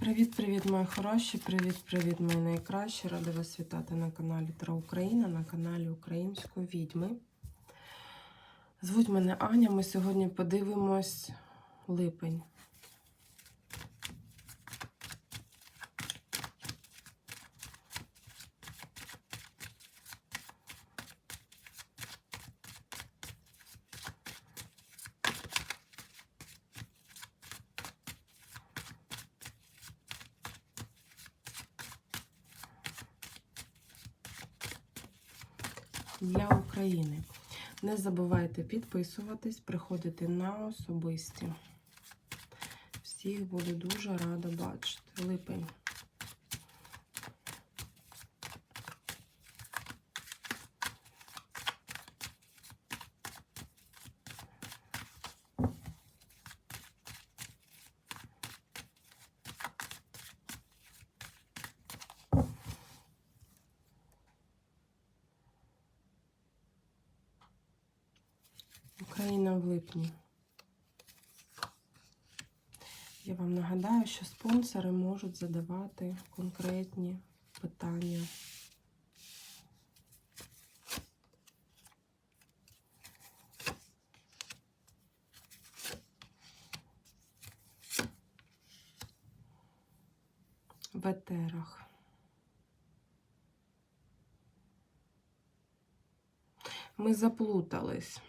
Привіт-привіт, мої хороші! Привіт-привіт, мої найкращі! Рада вас вітати на каналі Тра Україна, на каналі Української відьми. Звуть мене Аня. Ми сьогодні подивимось липень. Для України. Не забувайте підписуватись, приходити на особисті. Всіх буду дуже рада бачити. Липень. Україна в липні. Я вам нагадаю, що спонсори можуть задавати конкретні питання. В етерах. Ми заплутались.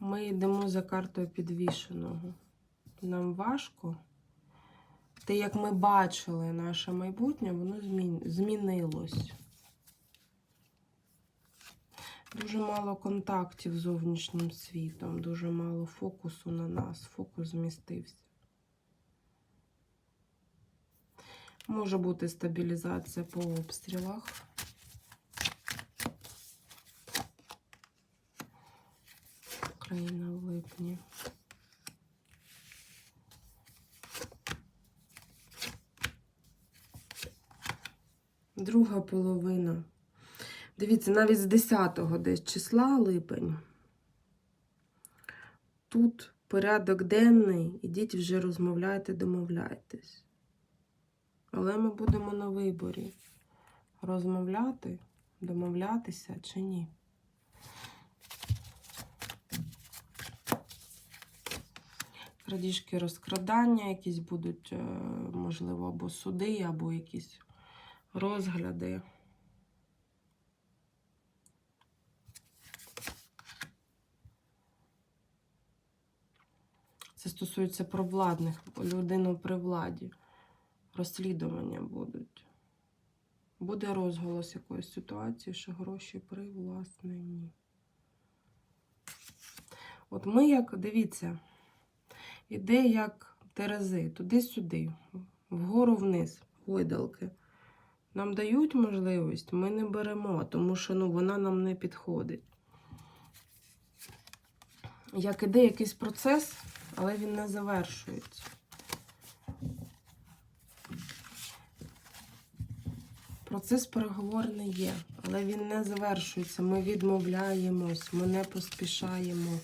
Ми йдемо за картою підвішеного. Нам важко. Те, як ми бачили наше майбутнє, воно змінилось. Дуже мало контактів з зовнішнім світом, дуже мало фокусу на нас. Фокус змістився. Може бути стабілізація по обстрілах. Україна в липні. Друга половина. Дивіться, навіть з 10-го десь числа липень. Тут порядок денний, ідіть вже розмовляйте, домовляйтесь. Але ми будемо на виборі. Розмовляти, домовлятися чи ні. Крадіжки розкрадання, якісь будуть, е, можливо, або суди, або якісь розгляди. Це стосується провладних, людину при владі. Розслідування будуть. Буде розголос якоїсь ситуації, що гроші привласнені. От ми, як, дивіться, іде як терези, туди-сюди, вгору вниз, гойдалки. Нам дають можливість, ми не беремо, тому що ну, вона нам не підходить. Як іде якийсь процес, але він не завершується. Процес переговорний є, але він не завершується. Ми відмовляємось, ми не поспішаємо.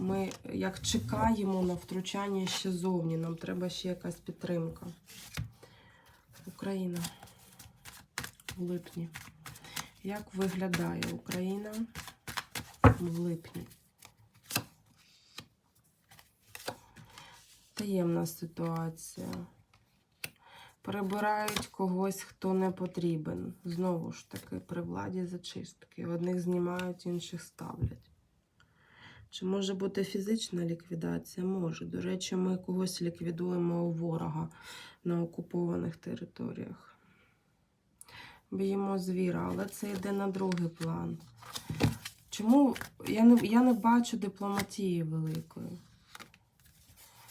Ми як чекаємо на втручання ще зовні. Нам треба ще якась підтримка. Україна в липні. Як виглядає Україна в липні? Таємна ситуація. Прибирають когось, хто не потрібен. Знову ж таки, при владі зачистки. Одних знімають, інших ставлять. Чи може бути фізична ліквідація? Може. До речі, ми когось ліквідуємо у ворога на окупованих територіях. Б'ємо звіра, але це йде на другий план. Чому я не, я не бачу дипломатії великої?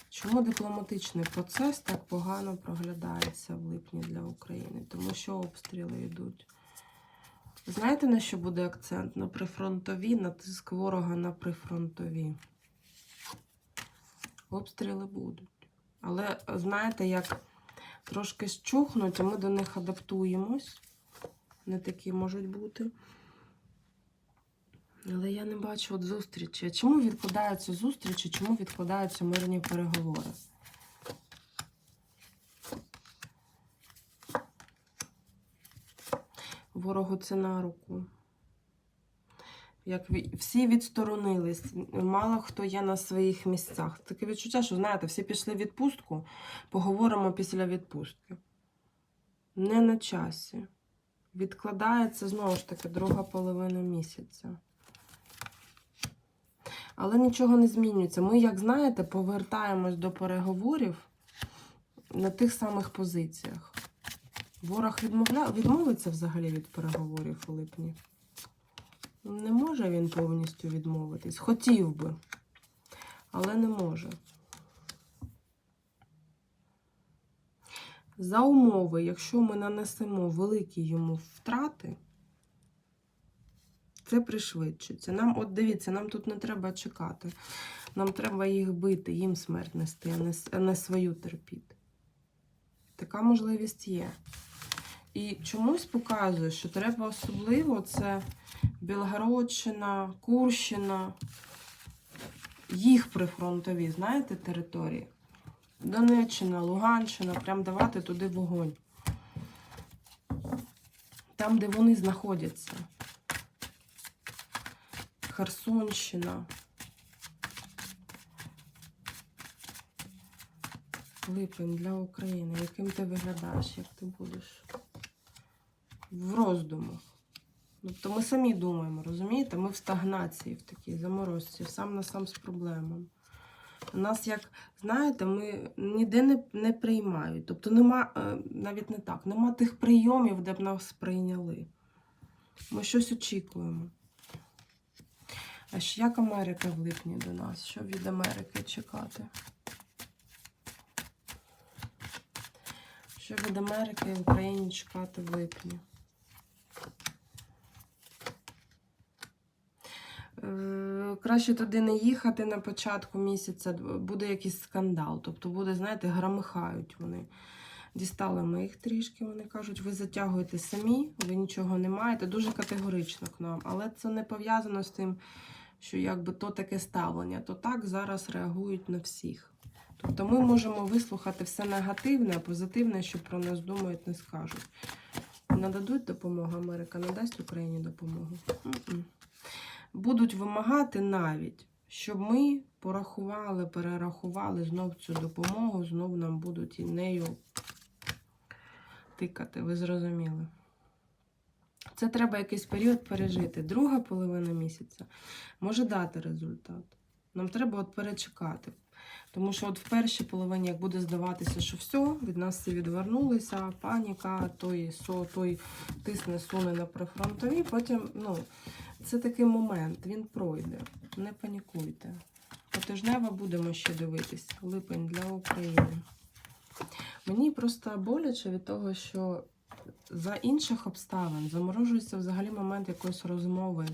Чому дипломатичний процес так погано проглядається в липні для України? Тому що обстріли йдуть. Знаєте, на що буде акцент? На прифронтові, на тиск ворога на прифронтові. Обстріли будуть. Але знаєте, як трошки щухнуть, а ми до них адаптуємось. Не такі можуть бути. Але я не бачу от зустрічі. Чому відкладаються зустрічі, чому відкладаються мирні переговори? Ворогу це на руку. Як всі відсторонились, мало хто є на своїх місцях. Таке відчуття, що знаєте, всі пішли в відпустку, поговоримо після відпустки. Не на часі. Відкладається знову ж таки друга половина місяця. Але нічого не змінюється. Ми, як знаєте, повертаємось до переговорів на тих самих позиціях. Ворог відмовля... відмовиться взагалі від переговорів у липні. Не може він повністю відмовитись. Хотів би, але не може. За умови, якщо ми нанесемо великі йому втрати, це пришвидшиться. Нам, от дивіться, нам тут не треба чекати. Нам треба їх бити, їм смерть нести, а не, свою терпіти. Така можливість є. І чомусь показує, що треба особливо це Білгородщина, Курщина, їх прифронтові, знаєте, території. Донеччина, Луганщина, прям давати туди вогонь. Там, де вони знаходяться. Херсонщина. Липень для України. Яким ти виглядаєш, як ти будеш? В роздумах. Тобто ми самі думаємо, розумієте? Ми в стагнації, в такій заморозці, сам на сам з проблемами. У нас, як знаєте, ми ніде не, не приймають. Тобто нема, е, навіть не так, нема тих прийомів, де б нас прийняли. Ми щось очікуємо. А ж як Америка в липні до нас? Що від Америки чекати? Що від Америки в Україні чекати в липні? Краще туди не їхати на початку місяця, буде якийсь скандал. Тобто буде, знаєте, громихають вони. Дістали ми їх трішки, вони кажуть, ви затягуєте самі, ви нічого не маєте. Дуже категорично к нам. Але це не пов'язано з тим, що якби то таке ставлення, то так зараз реагують на всіх. Тобто ми можемо вислухати все негативне, а позитивне, що про нас думають, не скажуть. Нададуть допомогу Америка, надасть Україні допомогу. Будуть вимагати навіть, щоб ми порахували, перерахували знов цю допомогу, знов нам будуть і нею тикати. Ви зрозуміли? Це треба якийсь період пережити. Друга половина місяця може дати результат. Нам треба от перечекати. Тому що от в першій половині, як буде здаватися, що все, від нас всі відвернулися, паніка, той со, той тисне, суне на прифронтові, потім, ну, це такий момент, він пройде. Не панікуйте. Потижнево будемо ще дивитись. Липень для України. Мені просто боляче від того, що за інших обставин заморожується взагалі момент якоїсь розмови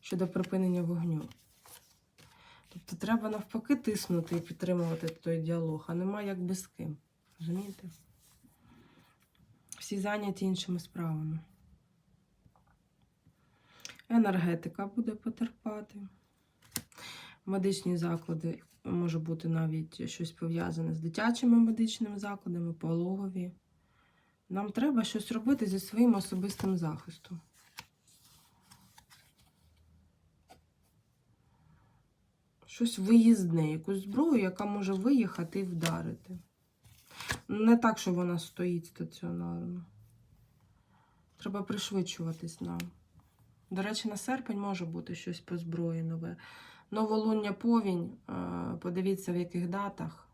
щодо припинення вогню. Тобто треба навпаки тиснути і підтримувати той діалог, а нема як би з ким. Розумієте? Всі зайняті іншими справами. Енергетика буде потерпати. Медичні заклади може бути навіть щось пов'язане з дитячими медичними закладами, пологові. Нам треба щось робити зі своїм особистим захистом. Щось виїзне, якусь зброю, яка може виїхати і вдарити. Не так, що вона стоїть стаціонарно. Треба пришвидшуватись нам. До речі, на серпень може бути щось по зброї нове. Новолуння повінь. е, Подивіться, в яких датах.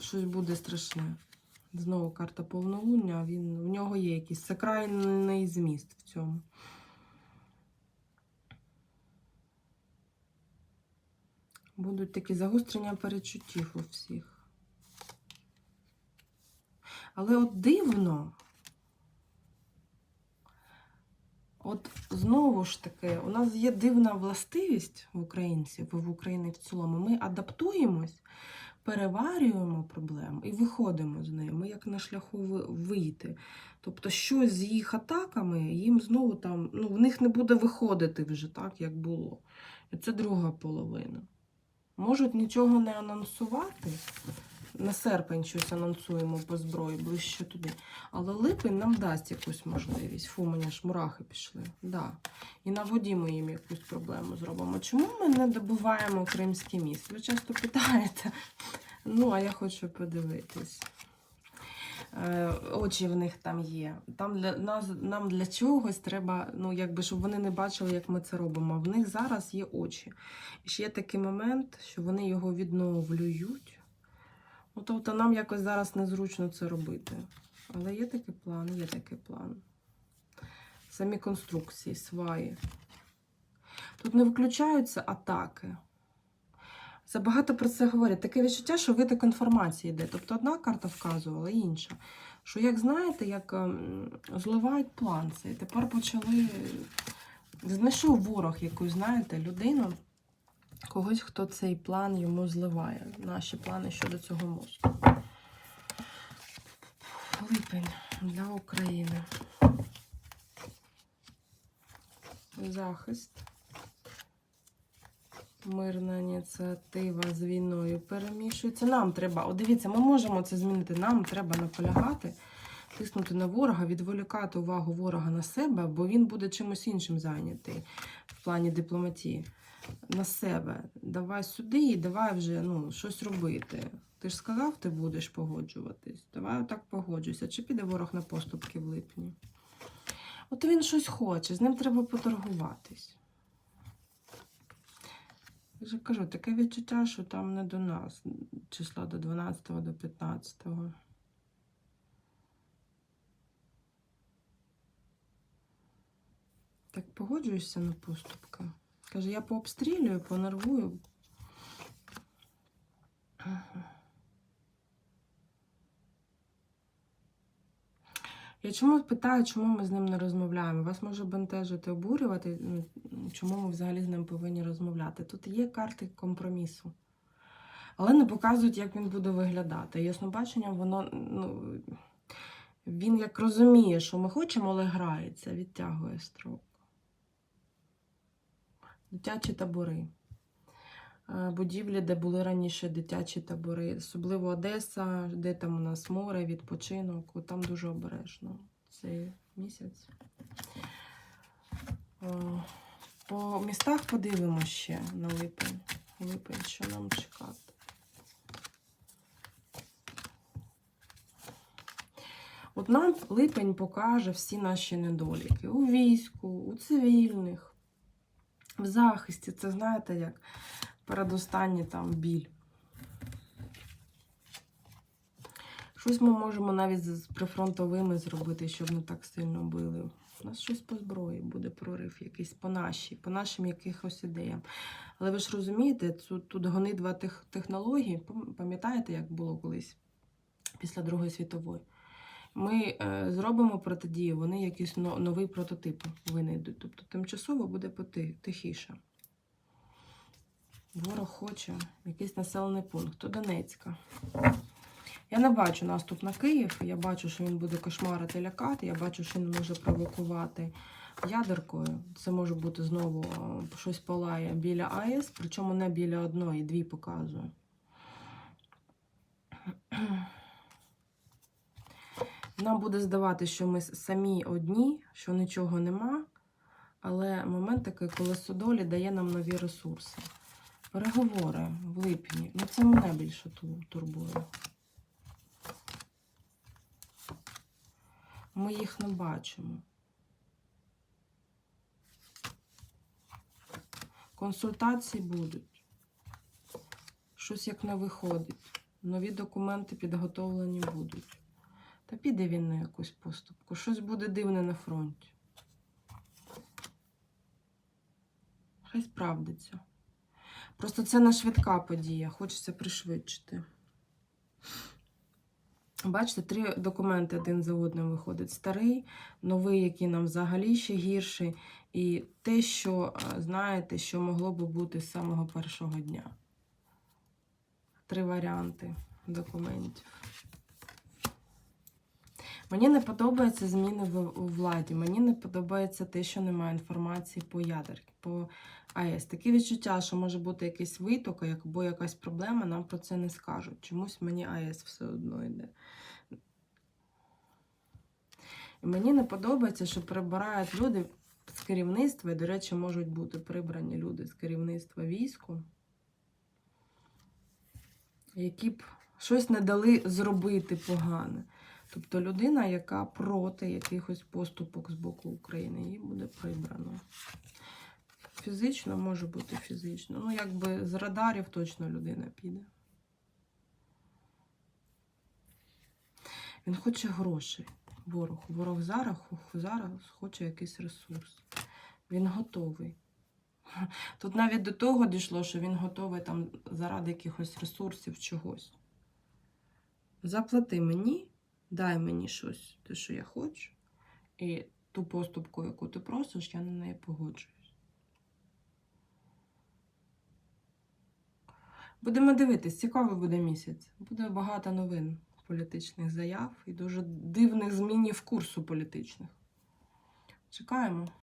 Щось буде страшне. Знову карта повнолуння, він, в нього є якийсь сакральний зміст в цьому. Будуть такі загострення перечуттів у всіх. Але от дивно, от знову ж таки, у нас є дивна властивість в українців, в Україні в цілому. Ми адаптуємось переварюємо проблему і виходимо з неї. Ми як на шляху вийти. Тобто, щось з їх атаками їм знову там, ну, в них не буде виходити вже так, як було. І це друга половина. Можуть нічого не анонсувати. На серпень щось анонсуємо по зброї ближче туди. Але липень нам дасть якусь можливість. Фу, у мене ж мурахи пішли. Да. І на воді ми їм якусь проблему зробимо. Чому ми не добуваємо Кримський міст? Ви часто питаєте. Ну, а я хочу подивитись. Е, Очі в них там є. Там для нас нам для чогось треба, ну якби щоб вони не бачили, як ми це робимо. В них зараз є очі. І ще є такий момент, що вони його відновлюють. Ну, тобто нам якось зараз незручно це робити. Але є такий план, є такий план. Самі конструкції, сваї. Тут не виключаються атаки. Забагато про це говорять. Таке відчуття, що виток інформації йде. Тобто одна карта вказувала, інша. Що, як знаєте, як ем, зливають план цей. Тепер почали. Знайшов ворог якусь, знаєте, людину, когось, хто цей план йому зливає. Наші плани щодо цього мосту. Липень для України. Захист. Мирна ініціатива з війною перемішується. Нам треба, от дивіться, ми можемо це змінити. Нам треба наполягати, тиснути на ворога, відволікати увагу ворога на себе, бо він буде чимось іншим зайнятий в плані дипломатії. На себе. Давай сюди і давай вже ну, щось робити. Ти ж сказав, ти будеш погоджуватись. Давай отак погоджуйся. Чи піде ворог на поступки в липні? От він щось хоче, з ним треба поторгуватись. Я ж кажу, таке відчуття, що там не до нас. Числа до 12 до 15. Так погоджуєшся на поступки. Каже, я пообстрілюю, понервую. Я чому питаю, чому ми з ним не розмовляємо? Вас може бентежити, обурювати, ну, чому ми взагалі з ним повинні розмовляти. Тут є карти компромісу, але не показують, як він буде виглядати. Яснобаченням, воно ну, він як розуміє, що ми хочемо, але грається, відтягує строк. Дитячі табори. Е, Будівлі, де були раніше дитячі табори, особливо Одеса, де там у нас море, відпочинок, там дуже обережно цей місяць. Е, По містах подивимося ще на липень. Липень, що нам чекати. От нам липень покаже всі наші недоліки у війську, у цивільних, в захисті. Це знаєте, як передостанній там біль. Щось ми можемо навіть з прифронтовими зробити, щоб не так сильно били. У нас щось по зброї буде прорив, якийсь по нашій, по нашим якихось ідеям. Але ви ж розумієте, тут, тут гонитва тех, технологій, пам'ятаєте, як було колись після Другої світової? Ми е, зробимо протидію, вони якийсь но, новий прототип винайдуть. Тобто тимчасово буде тихіше. Ворог хоче якийсь населений пункт. То Донецька. Я не бачу наступ на Київ. Я бачу, що він буде кошмарити, лякати. Я бачу, що він може провокувати ядеркою. Це може бути знову е, щось палає біля АЕС, причому не біля одної, дві показую. Нам буде здавати, що ми самі одні, що нічого нема. Але момент такий, коли Содолі дає нам нові ресурси. Переговори в липні. Ну, це мене більше турбує. Ми їх не бачимо. Консультації будуть. Щось як не виходить. Нові документи підготовлені будуть. Та піде він на якусь поступку. Щось буде дивне на фронті. Хай справдиться. Просто це не швидка подія, хочеться пришвидшити. Бачите, три документи один за одним виходить. Старий, новий, який нам взагалі ще гірший, і те, що, е, знаєте, що могло би бути з самого першого дня. Три варіанти документів. Мені не подобаються зміни у владі. Мені не подобається те, що немає інформації по ядерці, по АЕС. Таке відчуття, що може бути якийсь виток або якась проблема, нам про це не скажуть. Чомусь мені АЕС все одно йде. І мені не подобається, що прибирають люди з керівництва, і, до речі, можуть бути прибрані люди з керівництва війську, які б щось не дали зробити погане. Тобто людина, яка проти якихось поступок з боку України, її буде прибрано. Фізично може бути фізично. Ну, якби з радарів точно людина піде. Він хоче грошей. Ворог. Ворог зараз, зараз хоче якийсь ресурс. Він готовий. Тут навіть до того дійшло, що він готовий там заради якихось ресурсів чогось. Заплати мені, дай мені щось, те, що я хочу, і ту поступку, яку ти просиш, я на неї погоджуюсь. Будемо дивитись, цікавий буде місяць. Буде багато новин політичних заяв і дуже дивних змінів курсу політичних. Чекаємо.